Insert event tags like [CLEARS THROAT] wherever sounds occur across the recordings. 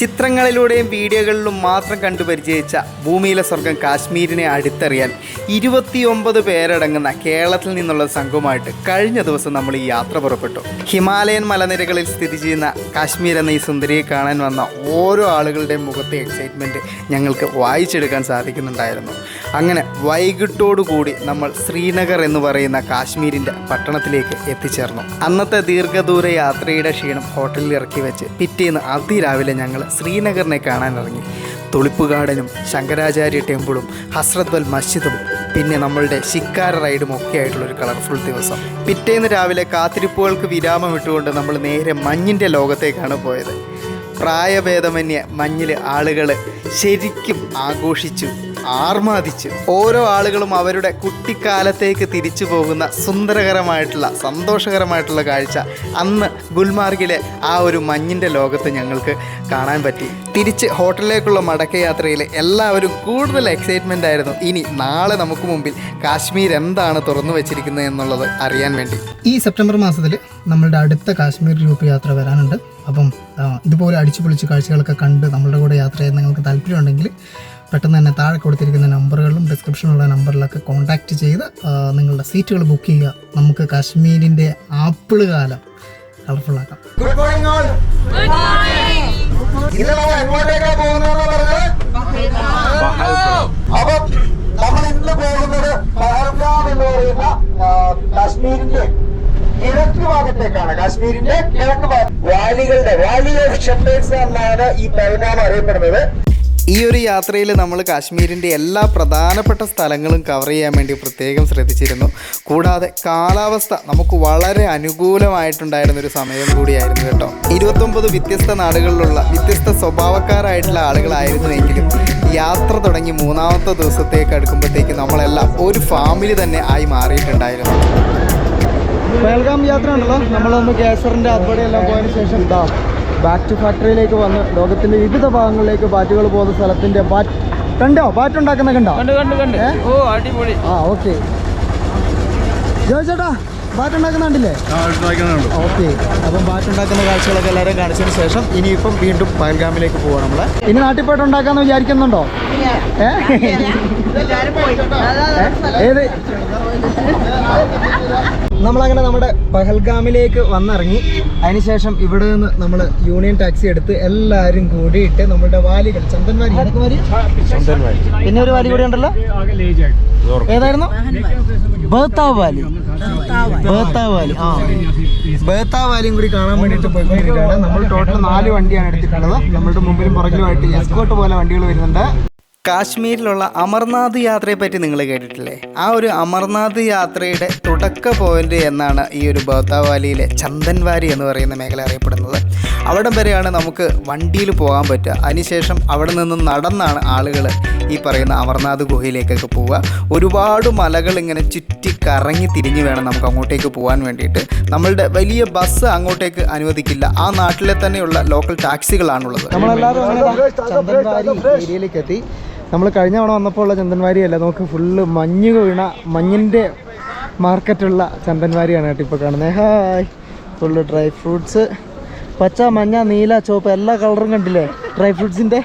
ചിത്രങ്ങളിലൂടെയും വീഡിയോകളിലും മാത്രം കണ്ടു പരിചയിച്ച ഭൂമിയിലെ സ്വർഗം കാശ്മീരിനെ അടുത്തറിയാൻ ഇരുപത്തിയൊമ്പത് പേരടങ്ങുന്ന കേരളത്തിൽ നിന്നുള്ള സംഘവുമായിട്ട് കഴിഞ്ഞ ദിവസം നമ്മൾ ഈ യാത്ര പുറപ്പെട്ടു. ഹിമാലയൻ മലനിരകളിൽ സ്ഥിതി ചെയ്യുന്ന കാശ്മീർ എന്ന ഈ സുന്ദരിയെ കാണാൻ വന്ന ഓരോ ആളുകളുടെയും മുഖത്തെ എക്സൈറ്റ്മെന്റ് ഞങ്ങൾക്ക് വായിച്ചെടുക്കാൻ സാധിക്കുന്നുണ്ടായിരുന്നു. അങ്ങനെ വൈകിട്ടോടുകൂടി നമ്മൾ ശ്രീനഗർ എന്ന് പറയുന്ന കാശ്മീരിന്റെ പട്ടണത്തിലേക്ക് എത്തിച്ചേർന്നു. അന്നത്തെ ദീർഘദൂര യാത്രയുടെ ക്ഷീണം ഹോട്ടലിൽ ഇറക്കി വെച്ച് പിറ്റേന്ന് അതിരാവിലെ ഞങ്ങൾ ശ്രീനഗറിനെ കാണാനിറങ്ങി തുളിപ്പ് ഗാർഡനും ശങ്കരാചാര്യ ടെമ്പിളും ഹസ്രത് ബൽ മസ്ജിദും പിന്നെ നമ്മളുടെ ശിക്കാര റൈഡും ഒക്കെ ആയിട്ടുള്ള ഒരു കളർഫുൾ ദിവസം. പിറ്റേന്ന് രാവിലെ കാത്തിരിപ്പുകൾക്ക് വിരാമം ഇട്ടുകൊണ്ട് നമ്മൾ നേരെ മഞ്ഞിന്റെ ലോകത്തേക്കാണ് പോയത്. പ്രായഭേദമന്യ മഞ്ഞിൽ ആളുകൾ ശരിക്കും ആഘോഷിച്ചു ആർമാദിച്ചു ഓരോ ആളുകളും അവരുടെ കുട്ടിക്കാലത്തേക്ക് തിരിച്ചു പോകുന്ന സുന്ദരകരമായിട്ടുള്ള സന്തോഷകരമായിട്ടുള്ള കാഴ്ച. അന്ന് ഗുൽമാർഗിലെ ആ ഒരു മഞ്ഞിന്റെ ലോകത്ത് ഞങ്ങൾക്ക് കാണാൻ പറ്റി. തിരിച്ച് ഹോട്ടലിലേക്കുള്ള മടക്കയാത്രയിൽ എല്ലാവരും കൂടുതൽ എക്സൈറ്റ്മെന്റ് ആയിരുന്നു. ഇനി നാളെ നമുക്ക് മുമ്പിൽ കാശ്മീർ എന്താണ് തുറന്നു വെച്ചിരിക്കുന്നത് എന്നുള്ളത് അറിയാൻ വേണ്ടി. ഈ സെപ്റ്റംബർ മാസത്തിൽ നമ്മളുടെ അടുത്ത കാശ്മീർ ഗ്രൂപ്പ് യാത്ര വരാനുണ്ട്. അപ്പം ഇതുപോലെ അടിച്ചു പൊളിച്ച് കാഴ്ചകളൊക്കെ കണ്ട് നമ്മളുടെ കൂടെ യാത്ര ചെയ്യാൻ നിങ്ങൾക്ക് താല്പര്യമുണ്ടെങ്കിൽ പെട്ടെന്ന് തന്നെ താഴെ കൊടുത്തിരിക്കുന്ന നമ്പറുകളിലും ഡിസ്ക്രിപ്ഷനിലുള്ള നമ്പറിലൊക്കെ കോൺടാക്റ്റ് ചെയ്ത് നിങ്ങളുടെ സീറ്റുകൾ ബുക്ക് ചെയ്യുക. നമുക്ക് കാശ്മീരിന്റെ ആപ്പിൾ കാലം കളർഫുൾ ആക്കാം. ഗുഡ് മോർണിംഗ് ഓൾ ഇന്ന് നമ്മൾ എങ്ങോട്ടേക്കാ പോകുന്നതെന്ന് പറഞ്ഞത് അപ്പം നമ്മൾ ഇന്ന് പോകുന്നത് പഹൽഗാം എന്ന് പറയുന്ന കാശ്മീരിന്റെ കിഴക്ക് ഭാഗത്തേക്കാണ്. കാശ്മീരിന്റെ കിഴക്ക് ഭാഗം. വാലികളുടെ വാലി ഓഫ് ഷെപ്പേഴ്സ് എന്നാണ് ഈ പഹൽഗാം അറിയപ്പെടുന്നത്. ഈ ഒരു യാത്രയിൽ നമ്മൾ കാശ്മീരിന്റെ എല്ലാ പ്രധാനപ്പെട്ട സ്ഥലങ്ങളും കവർ ചെയ്യാൻ വേണ്ടി പ്രത്യേകം ശ്രദ്ധിച്ചിരുന്നു. കൂടാതെ കാലാവസ്ഥ നമുക്ക് വളരെ അനുകൂലമായിട്ടുണ്ടായിരുന്ന ഒരു സമയം കൂടിയായിരുന്നു കേട്ടോ. ഇരുപത്തൊമ്പത് വ്യത്യസ്ത നാടുകളിലുള്ള വ്യത്യസ്ത സ്വഭാവക്കാരായിട്ടുള്ള ആളുകളായിരുന്നുവെങ്കിലും യാത്ര തുടങ്ങി മൂന്നാമത്തെ ദിവസത്തേക്ക് അടുക്കുമ്പോഴത്തേക്ക് നമ്മളെല്ലാം ഒരു ഫാമിലി തന്നെ ആയി മാറിയിട്ടുണ്ടായിരുന്നു. പേൽഗാം യാത്ര ഉണ്ടല്ലോ നമ്മളൊന്ന് കേസറിന്റെ അതുപോലെയെല്ലാം എല്ലാം ശേഷം ഇതാ. ബാക്ക് ടു ഫാക്ടറിയിലേക്ക് വന്ന് ലോകത്തിന്റെ വിവിധ ഭാഗങ്ങളിലേക്ക് ബാറ്റുകൾ പോകുന്ന സ്ഥലത്തിന്റെ ബാറ്റ് കണ്ടോ? ബാറ്റ് ഉണ്ടാക്കുന്ന കണ്ടോ? കണ്ട് കണ്ട് കണ്ട്. ഓ അടിപൊളി. ആ ഓക്കെ ജോയിച്ചേട്ടാ ബാറ്റ് ഉണ്ടാക്കുന്നുണ്ടല്ലേ ഓക്കെ അപ്പം ബാറ്റ് ഉണ്ടാക്കുന്ന കാഴ്ചകളൊക്കെ എല്ലാവരും കാണിച്ചതിന് ശേഷം ഇനിയിപ്പം വീണ്ടും പയൽഗാമിലേക്ക് പോവാം നമ്മൾ. ഇനി നാട്ടിൽ പോയിട്ട് ഉണ്ടാക്കാന്ന് വിചാരിക്കുന്നുണ്ടോ? ഏത്? നമ്മളങ്ങനെ നമ്മുടെ പഹൽഗാമിലേക്ക് വന്നിറങ്ങി. അതിനുശേഷം ഇവിടെ നിന്ന് നമ്മൾ യൂണിയൻ ടാക്സി എടുത്ത് എല്ലാവരും കൂടിയിട്ട് നമ്മുടെ വാലികൾ ചന്ദൻവാരി ഏതൊക്കെ പിന്നെ ഒരു വാലി കൂടി ഉണ്ടല്ലോ? ഏതായിരുന്നു? ബേത്താവ് വാലി ബേത്താവ് വാലി ആ. ബേത്താവ് വാലിയും കൂടി കാണാൻ വേണ്ടിയിട്ട് പോയിക്കൊണ്ടിരിക്കുകയാണ്. നമ്മൾ ടോട്ടൽ നാല് വണ്ടിയാണ് എടുത്തിട്ടുള്ളത്. നമ്മളുടെ മുമ്പിലും പുറകിലുമായിട്ട് എസ്കോട്ട് പോലെ വണ്ടികൾ വരുന്നുണ്ട്. കാശ്മീരിലുള്ള അമർനാഥ് യാത്രയെ പറ്റി നിങ്ങൾ കേട്ടിട്ടില്ലേ? ആ ഒരു അമർനാഥ് യാത്രയുടെ തുടക്ക പോയിന്റ് എന്നാണ് ഈ ഒരു ബോത്താവാലിയിലെ ചന്ദൻവാരി എന്ന് പറയുന്ന മേഖല അറിയപ്പെടുന്നത്. അവിടം വരെയാണ് നമുക്ക് വണ്ടിയിൽ പോകാൻ പറ്റുക. അതിനുശേഷം അവിടെ നിന്ന് നടന്നാണ് ആളുകൾ ഈ പറയുന്ന അമർനാഥ് ഗുഹയിലേക്കൊക്കെ പോവുക. ഒരുപാട് മലകൾ ഇങ്ങനെ ചുറ്റി കറങ്ങി തിരിഞ്ഞ് വേണം നമുക്ക് അങ്ങോട്ടേക്ക് പോകാൻ വേണ്ടിയിട്ട്. നമ്മളുടെ വലിയ ബസ് അങ്ങോട്ടേക്ക് അനുവദിക്കില്ല. ആ നാട്ടിലെ തന്നെയുള്ള ലോക്കൽ ടാക്സികളാണുള്ളത് നമ്മളെല്ലാവരും ഏരിയയിലേക്ക് എത്തി. നമ്മൾ കഴിഞ്ഞ തവണ വന്നപ്പോൾ ഉള്ള ചന്ദൻവാരിയല്ല നമുക്ക് ഫുള്ള് മഞ്ഞ് വീണ മഞ്ഞിന്റെ മാർക്കറ്റുള്ള ചന്ദൻവാരിയാണ് കേട്ടോ ഇപ്പോൾ കാണുന്നത് ഹായ് ഫുള്ള് ഡ്രൈ ഫ്രൂട്ട്സ് പച്ച മഞ്ഞ നീല ചുവപ്പ് എല്ലാ കളറും കണ്ടില്ലേ? ഡ്രൈ ഫ്രൂട്ട്സിന്റെ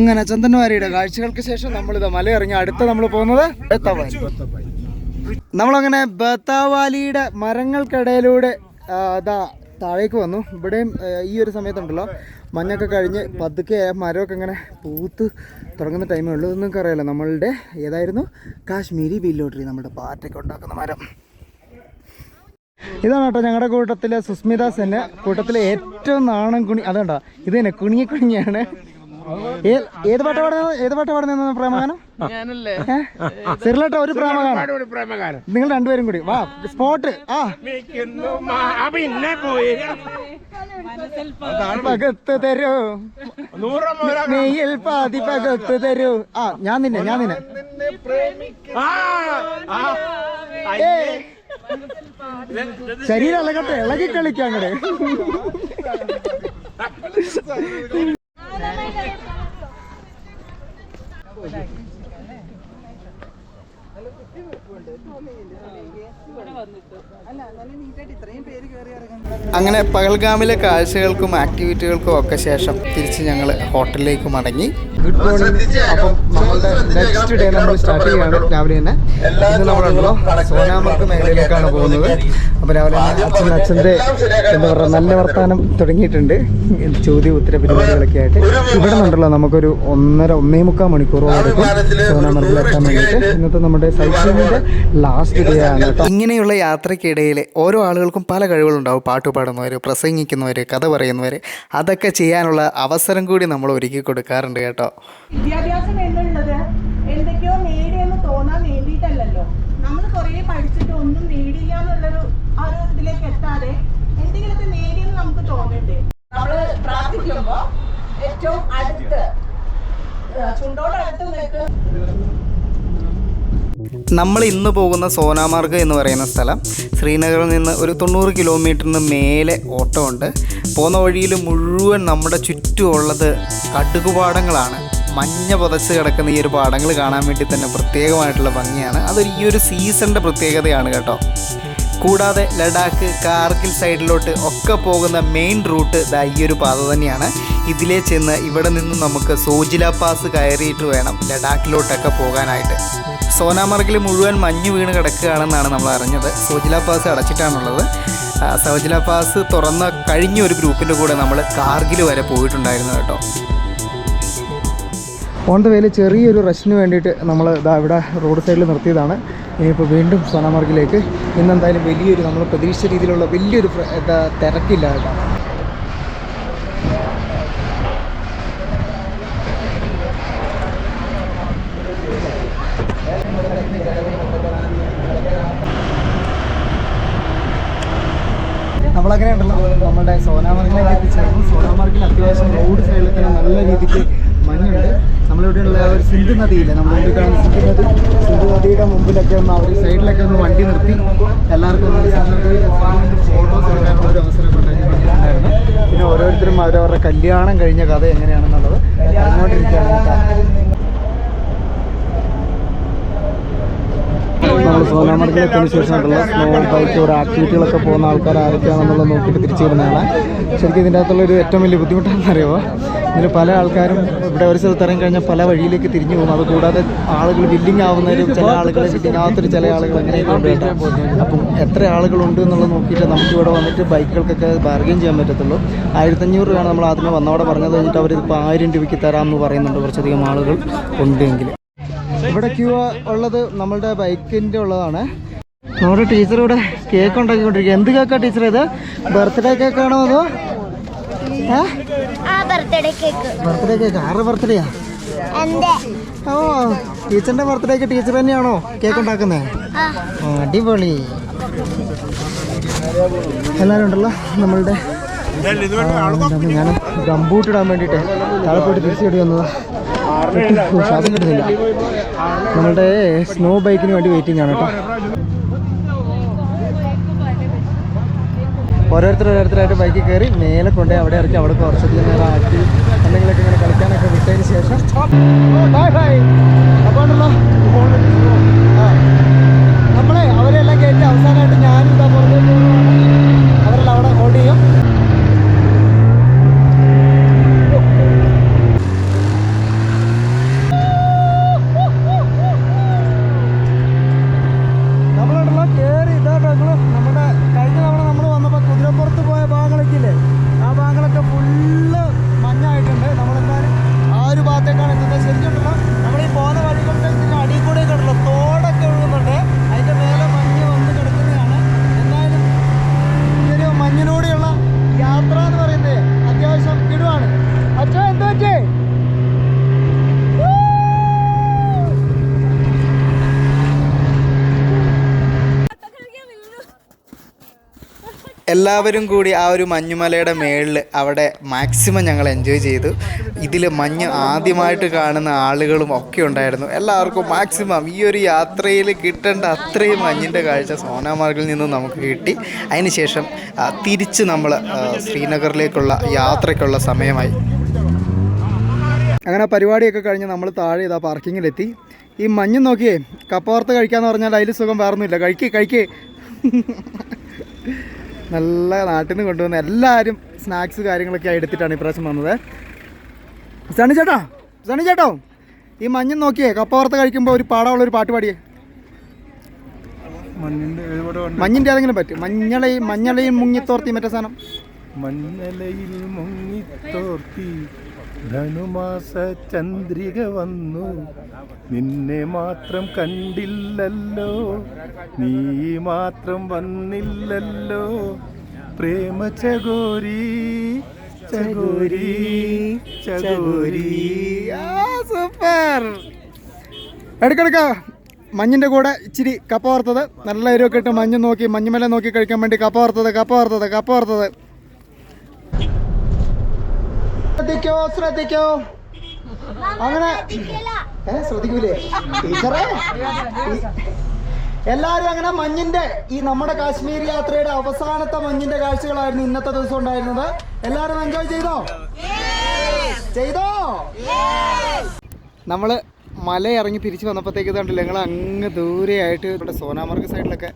അങ്ങനെ ചന്ദൻവാരിയുടെ കാഴ്ചകൾക്ക് ശേഷം നമ്മളിത് മല ഇറങ്ങി അടുത്ത നമ്മൾ പോകുന്നത് ബത്താവാലി. നമ്മളങ്ങനെ ബത്താവാലിയുടെ മരങ്ങൾക്കിടയിലൂടെ അതാ താഴേക്ക് വന്നു. ഇവിടെയും ഈ ഒരു സമയത്തുണ്ടല്ലോ. മഞ്ഞൊക്കെ കഴിഞ്ഞ് പതുക്കെ മരമൊക്കെ ഇങ്ങനെ പൂത്ത് തുടങ്ങുന്ന ടൈമേ ഉള്ളൂ. നിങ്ങൾക്ക് അറിയാലോ നമ്മളുടെ ഏതായിരുന്നു? കാശ്മീരി ബില്ലോട്ടറി നമ്മുടെ പാറ്റൊക്കെ ഉണ്ടാക്കുന്ന മരം. ഇതാണ് കേട്ടോ ഞങ്ങളുടെ കൂട്ടത്തിലെ സുസ്മിത തന്നെ കൂട്ടത്തിലെ ഏറ്റവും നാണം കുണി അതുകൊണ്ടോ ഇത് തന്നെ കുണിയെ കുണിയാണ്. ഏ- ഏത് പാട്ട് പാടുന്ന ഏത് പാട്ട് പാടുന്ന പ്രേമഗാനം? സിറിലട്ട ഒരു പ്രേമഗാനം. നിങ്ങൾ രണ്ടുപേരും കൂടി. വാ സ്പോട്ട്. ആ. പിന്നെ പോയി. പകത്ത് തരൂ. നെയ്യിൽ പാതി പകത്ത് തരൂ. ആ ഞാൻ നിന്നെ ഞാൻ നിന്നെ. ശരീരം ഇളകട്ടെ ഇളകി കളിക്കാം അങ്ങട്. അങ്ങനെ പകൽഗാമിലെ കാഴ്ചകൾക്കും ആക്ടിവിറ്റികൾക്കും ഒക്കെ ശേഷം തിരിച്ച് ഞങ്ങൾ ഹോട്ടലിലേക്ക് മടങ്ങി. ഗുഡ് മോർണിംഗ് അപ്പം നമ്മളുടെ നെക്സ്റ്റ് ഡേ നമ്മൾ സ്റ്റാർട്ട് ചെയ്യാണ് രാവിലെ തന്നെ. ഇന്ന് നമ്മളുണ്ടല്ലോ സോനാമർക്ക് മേഖലയിലേക്കാണ് പോകുന്നത്. അപ്പോൾ രാവിലെ അച്ഛൻ അച്ഛന്റെ എന്താ പറയുക നല്ല വർത്താനം തുടങ്ങിയിട്ടുണ്ട്. ചോദ്യ ഉത്തര പരിപാടികളൊക്കെ ആയിട്ട്. ഇവിടെ നിന്നുണ്ടല്ലോ നമുക്കൊരു ഒന്നര ഒന്നേ മുക്കാൽ മണിക്കൂറോളം എടുക്കും സോനാമർഗിലെത്താൻ വേണ്ടിയിട്ട് ഇന്നത്തെ നമ്മുടെ സൈക്ലിങ്ങിന്റെ ലാസ്റ്റ് ഡേ ആണ് ഇങ്ങനെയുള്ള യാത്രയ്ക്കിടയിൽ ഓരോ ആളുകൾക്കും പല കഴിവുകളുണ്ടാവും. പാട്ട് പാടുന്നവർ പ്രസംഗിക്കുന്നവർ കഥ പറയുന്നവർ അതൊക്കെ ചെയ്യാനുള്ള അവസരം കൂടി നമ്മൾ ഒരുക്കി കൊടുക്കാറുണ്ട് കേട്ടോ. വിദ്യാഭ്യാസം എന്നുള്ളത് എന്തൊക്കെയോ നേടിയെന്ന് തോന്നാൻ വേണ്ടിയിട്ടല്ലല്ലോ. നമ്മൾ കുറേ പഠിച്ചിട്ട് ഒന്നും നേടിയില്ല എന്നുള്ളൊരു ആ ഒരു ഇതിലേക്ക് എത്താതെ എന്തെങ്കിലുമൊക്കെ നേടിയെന്ന് നമുക്ക് തോന്നണ്ടേ? നമ്മൾ പ്രാർത്ഥിക്കുമ്പോ ഏറ്റവും അടുത്ത് ചുണ്ടോടടുത്ത് നിൽക്കുന്ന നമ്മൾ ഇന്ന് പോകുന്ന സോനാമാർഗ് എന്ന് പറയുന്ന സ്ഥലം ശ്രീനഗറിൽ നിന്ന് ഒരു തൊണ്ണൂറ് കിലോമീറ്ററിന് മേലെ ഓട്ടോ ഉണ്ട്. പോകുന്ന വഴിയിൽ മുഴുവൻ നമ്മുടെ ചുറ്റുമുള്ളത് കടുകുപാടങ്ങളാണ്. മഞ്ഞ പുതച്ച് കിടക്കുന്ന ഈ ഒരു പാടങ്ങൾ കാണാൻ വേണ്ടി തന്നെ പ്രത്യേകമായിട്ടുള്ള ഭംഗിയാണ്. അതൊരു ഈ ഒരു സീസണിന്റെ പ്രത്യേകതയാണ് കേട്ടോ. കൂടാതെ ലഡാക്ക് കാർഗിൽ സൈഡിലോട്ട് ഒക്കെ പോകുന്ന മെയിൻ റൂട്ട് ദാ ഈ ഒരു പാത തന്നെയാണ്. ഇതിലേ ചെന്ന് ഇവിടെ നിന്ന് നമുക്ക് സോജില പാസ് കയറിയിട്ട് വേണം ലഡാക്കിലോട്ടൊക്കെ പോകാനായിട്ട്. സോനാമർഗിൽ മുഴുവൻ മഞ്ഞ് വീണ് കിടക്കുകയാണെന്നാണ് നമ്മൾ അറിഞ്ഞത്. സോജില പാസ് അടച്ചിട്ടാണുള്ളത്. സോജില പാസ് തുറന്ന കഴിഞ്ഞ ഒരു ഗ്രൂപ്പിന്റെ കൂടെ നമ്മൾ കാർഗിൽ വരെ പോയിട്ടുണ്ടായിരുന്നു കേട്ടോ. ഓൺ ദ വേയിൽ ചെറിയൊരു റഷിന് വേണ്ടിയിട്ട് നമ്മൾ ഇതാ ഇവിടെ റോഡ് സൈഡിൽ നിർത്തിയതാണ്. ഇനിയിപ്പോൾ വീണ്ടും സോനാമാർഗിലേക്ക് ഇന്നെന്തായാലും വലിയൊരു നമ്മൾ പ്രതീക്ഷിച്ച രീതിയിലുള്ള വലിയൊരു തിരക്കില്ല കേട്ടോ. നമ്മളങ്ങനെ ഉണ്ടല്ലോ. നമ്മുടെ സോനാമാർഗിലേക്ക് എത്തിച്ചേർന്നു സോനാമാർഗിൽ അത്യാവശ്യം റോഡ് സൈഡിൽ തന്നെ നല്ല രീതിക്ക് മഞ്ഞുണ്ട്. നമ്മളിവിടെയുള്ള ഒരു സിന്ധു നദിയില്ലേ? നമ്മൾ മുമ്പിൽ കാണുന്ന സിന്ധു നദി. സിന്ധു നദിയുടെ മുമ്പിലൊക്കെ ഒന്ന് അവർ സൈഡിലൊക്കെ ഒന്ന് വണ്ടി നിർത്തി. എല്ലാവർക്കും ഫോട്ടോസ് എടുക്കാനുള്ള ഒരു അവസരം ഉണ്ടായിരുന്നു പിന്നെ ഓരോരുത്തരും അവരവരുടെ കല്യാണം കഴിഞ്ഞ കഥ എങ്ങനെയാണെന്നുള്ളത് പറഞ്ഞുകൊണ്ടിരിക്കുകയാണ് കേട്ടോ നമ്മൾ സോനാമർഗിലെത്തിയതിനു ശേഷമായിട്ടുള്ള സ്നോ ബൈക്ക് ഒരു ആക്ടിവിറ്റികളൊക്കെ പോകുന്ന ആൾക്കാർ ആരൊക്കെയാണെന്നുള്ളത് നോക്കിയിട്ട് തിരിച്ചു വരുന്നതാണ് ശരിക്കും ഇതിന്റെ അകത്തുള്ള ഒരു ഏറ്റവും വലിയ ബുദ്ധിമുട്ടാണെന്ന് അറിയുമോ ഇതിൽ പല ആൾക്കാരും ഇവിടെ ഒരു സ്ഥലത്ത് ഇറങ്ങി കഴിഞ്ഞാൽ പല വഴിയിലേക്ക് തിരിഞ്ഞു പോകും. അതുകൂടാതെ ആളുകൾ ബില്ലിംഗ് ആവുന്നവരും ചില ആളുകൾ ബില്ലിംഗ് ആവാത്തൊരു ചില ആളുകൾ അങ്ങനെയൊക്കെ ഉണ്ട് അപ്പം എത്ര ആളുകളുണ്ട് എന്നുള്ളത് നോക്കിയിട്ട് നമുക്ക് ഇവിടെ വന്നിട്ട് ബൈക്കുകൾക്കൊക്കെ ബാർഗെയിൻ ചെയ്യാൻ പറ്റത്തുള്ളൂ. ആയിരത്തഞ്ഞൂറ് രൂപയാണ് നമ്മൾ ആദ്യമേ വന്നവിടെ പറഞ്ഞത് കഴിഞ്ഞിട്ട് അവരിപ്പോൾ ആയിരം രൂപയ്ക്ക് തരാമെന്ന് പറയുന്നുണ്ട് കുറച്ചധികം ആളുകൾ ഉണ്ടെങ്കിൽ. ഇവിടെ ക്യൂ ഉള്ളത് നമ്മളുടെ ബൈക്കിന്റെ ഉള്ളതാണ്. നമ്മുടെ ടീച്ചർ ഇവിടെ കേക്ക് ഉണ്ടാക്കിക്കൊണ്ടിരിക്കുക എന്ത് കേക്കാ ടീച്ചർ ഇത്? ബർത്ത്ഡേ കേക്ക് ആണോ അതോ? ആ ബർത്ത്ഡേ കേക്ക് ബർത്ത്ഡേ കേക്ക് ആരുടെ ബർത്ത്ഡേയാ ഓ ടീച്ചറിന്റെ ബർത്ത്ഡേക്ക് ടീച്ചർ തന്നെയാണോ കേക്ക് ഉണ്ടാക്കുന്നത് ആ. അടിപൊളി. എല്ലാവരും ഉണ്ടല്ലോ നമ്മളുടെ. ഞാൻ ഗംബൂട്ട് ഇടാൻ വേണ്ടിയിട്ട് താഴെ പോയിട്ട് തിരിച്ചു കയറി വന്നതാ ഓ, ശ്വാസം നമ്മളുടെ സ്നോ ബൈക്കിന് വേണ്ടി വെയിറ്റിംഗ് ആണ് കേട്ടോ. ഓരോരുത്തർ ഓരോരുത്തരായിട്ട് ബൈക്കിൽ കയറി മേലെ കൊണ്ട് അവിടെ ഇറക്കി അവിടെ കുറച്ചധികം നേരം ആക്കി എന്തെങ്കിലുമൊക്കെ ഇങ്ങനെ കളിക്കാനൊക്കെ വിട്ടതിന് ശേഷം. ബൈ ബൈ അപ്പോൾ ഉണ്ടല്ലോ ആ നമ്മളെ അവരെല്ലാം കയറ്റി അവസാനമായിട്ട് ഞാനും ഇതാ പുറത്തേക്ക് പോകുന്നതാണ് അവരെല്ലാം അവിടെ ഹോൾഡ് ചെയ്യും നമ്മളുണ്ടല്ലോ കയറി ഇതായിട്ടുള്ള നമ്മുടെ കഴിഞ്ഞ തവണ നമ്മൾ വന്നപ്പോൾ കുതിരപ്പുറത്ത് പോയ ഭാഗങ്ങളൊക്കെ ഇല്ലേ ആ ഭാഗങ്ങളൊക്കെ ഫുള്ള് മഞ്ഞായിട്ടുണ്ട് നമ്മളെന്തായാലും ആ ഒരു ഭാഗത്തേക്കാണ് എത്തുന്നത് ശരിക്കുണ്ടല്ലോ നമ്മൾ ഈ പോകുന്ന വഴികളുടെ ഇതിന് അടിയിൽ കൂടെ ഉണ്ടല്ലോ തോടൊക്കെ ഒഴുകുന്നുണ്ട് അതിന്റെ മേലെ മഞ്ഞ് വന്ന് കിടക്കുന്നതാണ് എന്തായാലും ഈ ഒരു മഞ്ഞിലൂടെയുള്ള യാത്ര എന്ന് പറയുന്നത് അത്യാവശ്യം കിടുവാണ് അച്ഛൻ എന്താ പറ്റേ എല്ലാവരും കൂടി ആ ഒരു മഞ്ഞുമലയുടെ മേളിൽ അവിടെ മാക്സിമം ഞങ്ങൾ എൻജോയ് ചെയ്തു. ഇതിൽ മഞ്ഞ് ആദ്യമായിട്ട് കാണുന്ന ആളുകളും ഒക്കെ ഉണ്ടായിരുന്നു. എല്ലാവർക്കും മാക്സിമം ഈ ഒരു യാത്രയിൽ കിട്ടേണ്ട അത്രയും മഞ്ഞിന്റെ കാഴ്ച സോനാമാർഗിൽ നിന്നും നമുക്ക് കിട്ടി. അതിനുശേഷം തിരിച്ച് നമ്മൾ ശ്രീനഗറിലേക്കുള്ള യാത്രയ്ക്കുള്ള സമയമായി. അങ്ങനെ പരിപാടിയൊക്കെ കഴിഞ്ഞ് നമ്മൾ താഴെ ഇതാ പാർക്കിങ്ങിലെത്തി. ഈ മഞ്ഞ് നോക്കിയേ കപ്പ വറുത്ത് കഴിക്കാന്ന് പറഞ്ഞാൽ അതിൽ സുഖം വേറൊന്നുമില്ല. കഴിക്കേ കഴിക്ക്. നല്ല നാട്ടിൽ നിന്ന് കൊണ്ടുവന്ന എല്ലാവരും സ്നാക്സ് കാര്യങ്ങളൊക്കെ എടുത്തിട്ടാണ് ഇപ്രാവശ്യം വന്നത്. സണി ചേട്ടാ സണി ചേട്ടോ ഈ മഞ്ഞ് നോക്കിയേ കപ്പ വറുത്ത് കഴിക്കുമ്പോൾ ഒരു പാടാനുള്ള ഒരു പാട്ട് പാടിയേ. മഞ്ഞിന്റെ ഏതെങ്കിലും പറ്റും മഞ്ഞളയും മഞ്ഞളയും മുങ്ങിത്തോർത്തി മറ്റേ സാധനം. മഞ്ഞളയിൽ മുങ്ങിത്തോർത്തി ധനുമാസ ചന്ദ്രിക വന്നു. നിന്നെ മാത്രം കണ്ടില്ലല്ലോ. നീ മാത്രം വന്നില്ലല്ലോ. പ്രേമ ചകോരി ചകോരി ചകോരി. സൂപ്പർ. എടുക്കെടുക്ക. മഞ്ഞിന്റെ കൂടെ ഇച്ചിരി കപ്പ വറുത്തത്. നല്ല എരിവൊക്കെ ഇട്ട് മഞ്ഞ് നോക്കി മഞ്ഞുമല നോക്കി കഴിക്കാൻ വേണ്ടി കപ്പ വറുത്തത് കപ്പ വറുത്തത് കപ്പ വറുത്തത്. ശ്രദ്ധിക്കോ ശ്രദ്ധിക്കോ? അങ്ങനെ ഏ, ശ്രദ്ധിക്കൂലേ? ടീച്ചറേ എല്ലാരും അങ്ങനെ മഞ്ഞിന്റെ ഈ നമ്മുടെ കാശ്മീർ യാത്രയുടെ അവസാനത്തെ മഞ്ഞിന്റെ കാഴ്ചകളായിരുന്നു ഇന്നത്തെ ദിവസം ഉണ്ടായിരുന്നത്. എല്ലാരും എൻജോയ് ചെയ്തോ? ചെയ്തോ? നമ്മൾ മല ഇറങ്ങി തിരിച്ചു വന്നപ്പോഴത്തേക്ക് കണ്ടില്ല ഞങ്ങൾ അങ്ങ് ദൂരെയായിട്ട് ഇവിടെ സോനാമാർഗ് സൈഡിലൊക്കെ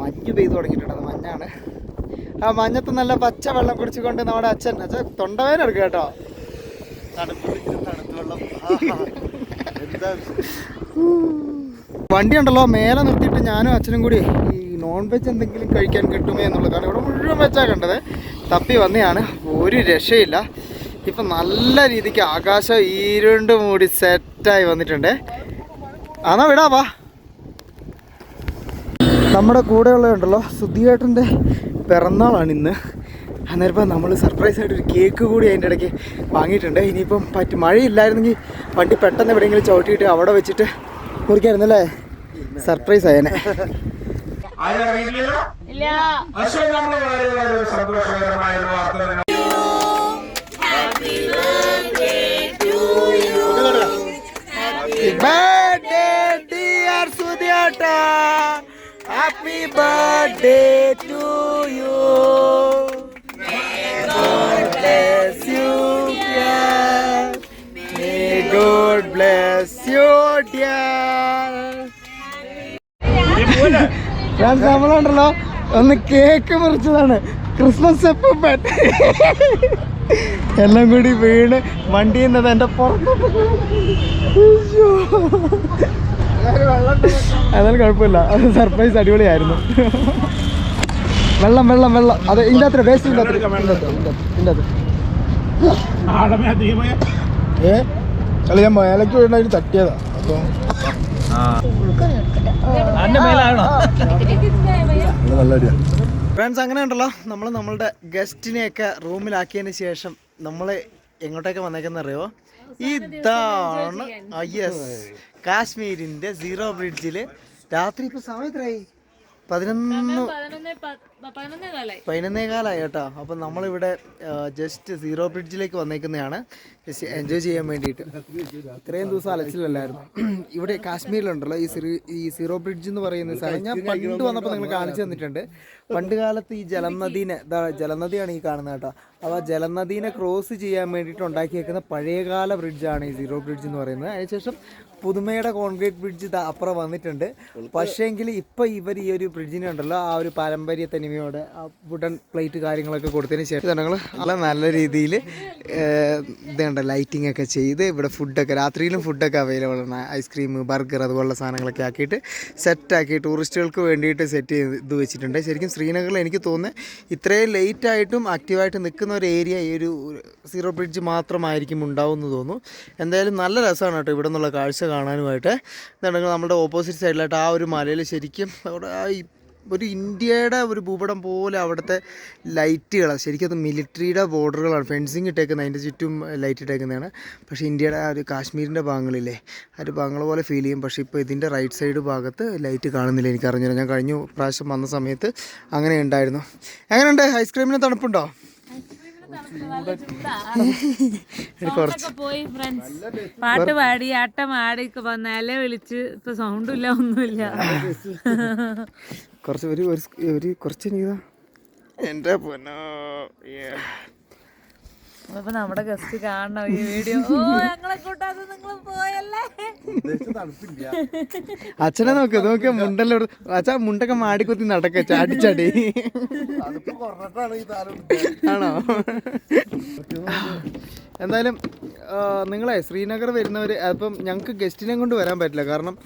മഞ്ഞ് പെയ്തു തുടങ്ങിയിട്ടുണ്ട്. അത് മഞ്ഞാണ്. ആ മഞ്ഞത്ത് നല്ല പച്ച വെള്ളം കുടിച്ചുകൊണ്ട് നമ്മുടെ അച്ഛൻ അച്ഛൻ തൊണ്ടവേന എടുക്കുക കേട്ടോ. വണ്ടി ഉണ്ടല്ലോ മേലെ നിർത്തിയിട്ട് ഞാനും അച്ഛനും കൂടി ഈ നോൺ വെജ് എന്തെങ്കിലും കഴിക്കാൻ കിട്ടുമേ എന്നുള്ളത് കാരണം ഇവിടെ മുഴുവൻ വെച്ചാണ് കണ്ടത്. തപ്പി വന്നെയാണ് ഒരു രക്ഷയില്ല. ഇപ്പം നല്ല രീതിക്ക് ആകാശം ഇരുണ്ട് മൂടി സെറ്റായി വന്നിട്ടുണ്ട്. ആണോ വിടാ വാ. നമ്മുടെ കൂടെയുള്ളതുണ്ടല്ലോ സുധിയേട്ടന്റെ പിറന്നാളാണ് ഇന്ന്. അന്നേരം നമ്മൾ സർപ്രൈസ് ആയിട്ട് ഒരു കേക്ക് കൂടി അതിന്റെ ഇടയ്ക്ക് വാങ്ങിയിട്ടുണ്ട്. ഇനിയിപ്പം പറ്റി മഴയില്ലായിരുന്നെങ്കിൽ വണ്ടി പെട്ടെന്ന് എവിടെയെങ്കിലും ചവിട്ടിയിട്ട് അവിടെ വെച്ചിട്ട് കുറിക്കായിരുന്നല്ലേ സർപ്രൈസ് ആയേനെ. birthday, dear Sudyata. Birthday to you. May God bless you, dear. Friends നമ്മളുണ്ടല്ലോ ഒന്ന് കേക്ക് മുറിച്ചതാണ് ക്രിസ്മസ് എപ്പം എല്ലാം കൂടി വീണ് വണ്ടിയിൽ നിന്ന് എന്റെ പുറത്തോട്ട്. എന്നാലും കുഴപ്പമില്ല അത് സർപ്രൈസ് അടിപൊളിയായിരുന്നു വെള്ളം വെള്ളം വെള്ളം അത് ഇതിന്റെ അത്ര വേസ്റ്റ് ഇതിന്റെ അത്ര ഇതിന്റെ അത്ര ഏ അല്ല ഞാൻ മേലേക്ക് വീണതിന് തട്ടിയതാ അപ്പൊ നല്ല അടിയാ ഫ്രണ്ട്സ് അങ്ങനെ ഉണ്ടല്ലോ നമ്മൾ നമ്മളുടെ ഗസ്റ്റിനെയൊക്കെ റൂമിലാക്കിയതിന് ശേഷം നമ്മൾ എങ്ങോട്ടേക്ക് വന്നേക്കെന്നറിയോ ഇതാണ് യെസ് കാശ്മീരിന്റെ സീറോ ബ്രിഡ്ജിൽ രാത്രി ഇപ്പോൾ സമയത്രായി പതിനൊന്ന് പതിനൊന്നേ കാലമായി കേട്ടോ. അപ്പം നമ്മളിവിടെ ജസ്റ്റ് സീറോ ബ്രിഡ്ജിലേക്ക് വന്നേക്കുന്നതാണ്. ജസ്റ്റ് എൻജോയ് ചെയ്യാൻ വേണ്ടിയിട്ട്. ഇത്രയും ദിവസം അലച്ചിലല്ലായിരുന്നു. [CLEARS THROAT] ഇവിടെ കാശ്മീരിലുണ്ടല്ലോ ഈ സിറി ഈ സീറോ ബ്രിഡ്ജ് എന്ന് പറയുന്ന സ്ഥലം. ഞാൻ പണ്ട് വന്നപ്പോൾ നിങ്ങൾ കാണിച്ചു തന്നിട്ടുണ്ട്. പണ്ട് കാലത്ത് ഈ ജലനദീനെ ജലനദിയാണ് ഈ കാണുന്നത് കേട്ടോ. അപ്പോൾ ആ ജലനദീനെ ക്രോസ് ചെയ്യാൻ വേണ്ടിയിട്ട് ഉണ്ടാക്കിയേക്കുന്ന പഴയകാല ബ്രിഡ്ജാണ് ഈ സീറോ ബ്രിഡ്ജ് എന്ന് പറയുന്നത്. അതിനുശേഷം പുതുമയുടെ കോൺക്രീറ്റ് ബ്രിഡ്ജ് അപ്പുറം വന്നിട്ടുണ്ട്. പക്ഷേങ്കിൽ ഇപ്പൊ ഇവർ ഈ ഒരു ബ്രിഡ്ജിനെ ഉണ്ടല്ലോ ആ ഒരു പാരമ്പര്യ തനിമയോടെ ആ വുഡൻ പ്ലേറ്റ് കാര്യങ്ങളൊക്കെ കൊടുത്തതിന് ശേഷം. ഞങ്ങൾ നല്ല നല്ല രീതിയിൽ ഇതുണ്ട് ലൈറ്റിംഗ് ഒക്കെ ചെയ്ത് ഇവിടെ ഫുഡൊക്കെ രാത്രിയിലും ഫുഡൊക്കെ അവൈലബിൾ ആണ്. ഐസ്ക്രീം ബർഗർ അതുപോലുള്ള സാധനങ്ങളൊക്കെ ആക്കിയിട്ട് സെറ്റാക്കി ടൂറിസ്റ്റുകൾക്ക് വേണ്ടിയിട്ട് സെറ്റ് ചെയ്ത് ഇത് വെച്ചിട്ടുണ്ട്. ശരിക്കും ശ്രീനഗറിൽ എനിക്ക് തോന്നുന്നത് ഇത്രയും ലേറ്റ് ആയിട്ടും ആക്റ്റീവായിട്ട് നിൽക്കുന്ന ഒരു ഏരിയ ഈ ഒരു സീറോ ബ്രിഡ്ജ് മാത്രമായിരിക്കും ഉണ്ടാവും എന്ന് തോന്നുന്നു. എന്തായാലും നല്ല രസമാണ് കേട്ടോ ഇവിടെ നിന്നുള്ള കാഴ്ച കാണാനുമായിട്ട് എന്താണെങ്കിൽ നമ്മുടെ ഓപ്പോസിറ്റ് സൈഡിലായിട്ട് ആ ഒരു മലയിൽ ശരിക്കും അവിടെ ഒരു ഇന്ത്യയുടെ ഒരു ഭൂപടം പോലെ അവിടുത്തെ ലൈറ്റുകളാണ് ശരിക്കും അത് മിലിറ്ററിയുടെ ബോർഡറുകളാണ് ഫെൻസിങ് ഇട്ടേക്കുന്നത് അതിന്റെ ചുറ്റും ലൈറ്റ് ഇട്ടേക്കുന്നതാണ്. പക്ഷേ ഇന്ത്യയുടെ ആ ഒരു കാശ്മീരിന്റെ ഭാഗങ്ങളില്ലേ ആ ഒരു ഭാഗങ്ങൾ പോലെ ഫീൽ ചെയ്യും. പക്ഷേ ഇപ്പോൾ ഇതിന്റെ റൈറ്റ് സൈഡ് ഭാഗത്ത് ലൈറ്റ് കാണുന്നില്ല എനിക്ക് അറിഞ്ഞില്ല ഞാൻ കഴിഞ്ഞ പ്രാവശ്യം വന്ന സമയത്ത് അങ്ങനെ ഉണ്ടായിരുന്നു എങ്ങനെയുണ്ട് ഐസ്ക്രീമിന് തണുപ്പുണ്ടോ? പോയി ഫ്രണ്ട്സ് പാട്ട് പാടി ആട്ടം ആടി വന്നാലേ വിളിച്ച് ഇപ്പൊ സൗണ്ടും ഇല്ല ഒന്നുമില്ല. കുറച്ച് ഒരു ഒരു കുറച്ച് എന്റെ എന്റെ പൊന്നോ അപ്പൊ നമ്മുടെ ഗസ്റ്റ് കാണണം ഈ വീഡിയോ ഓ ഞങ്ങളെ കൂട്ടാതെ നിങ്ങൾ പോയല്ലേ? അച്ഛനെ നോക്ക് നോക്ക് മുണ്ടല്ലോ അച്ഛാ മുണ്ടൊക്കെ മാടിക്കുത്തി നടക്ക ചാടി ചാടി. ആണോ? എന്തായാലും നിങ്ങളെ ശ്രീനഗർ വരുന്നവർ അപ്പം ഞങ്ങൾക്ക് ഗസ്റ്റിനെ കൊണ്ട് വരാൻ പറ്റില്ല. കാരണം